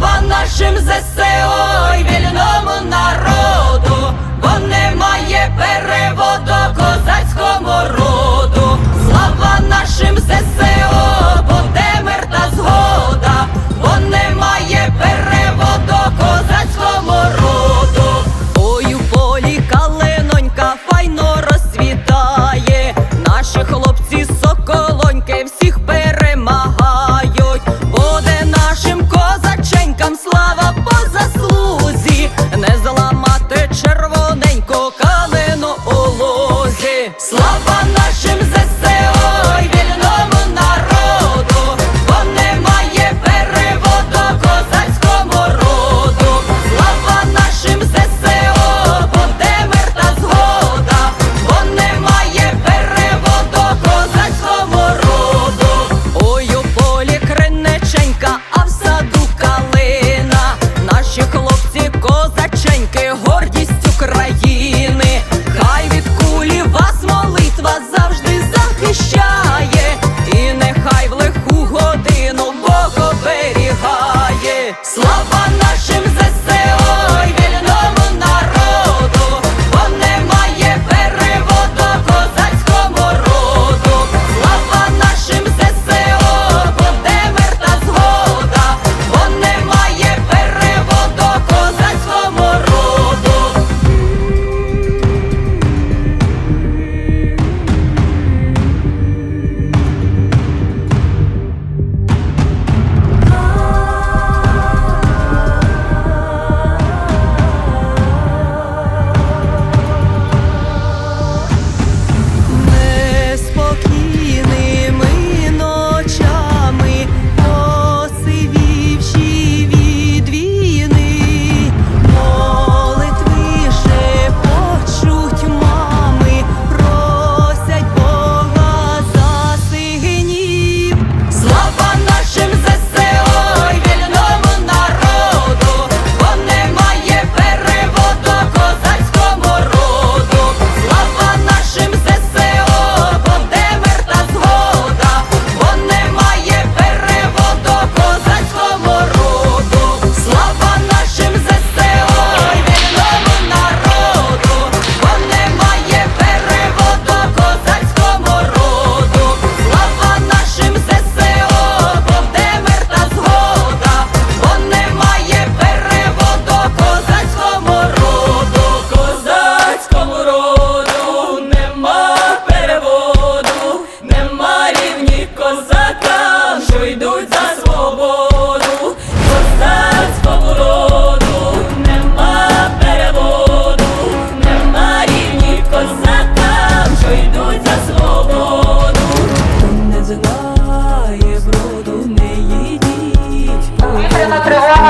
слава нашим ЗСО і вільному народу, бо немає переводу. країні.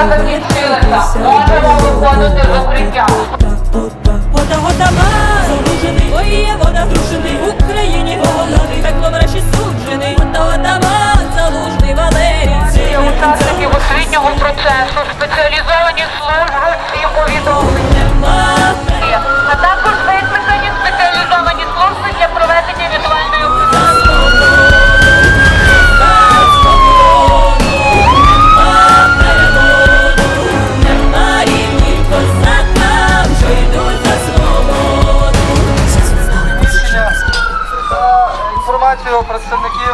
закінчилися. Можемо виходити з укриття. Вода, вода, май, залужений, ой, в Україні голодний, так ловраші суджений. Вода, вода, май, залужний, Валерій. Освітнього процесу, спеціалізовані служби і повідомлення. ప్రస్తుతానికి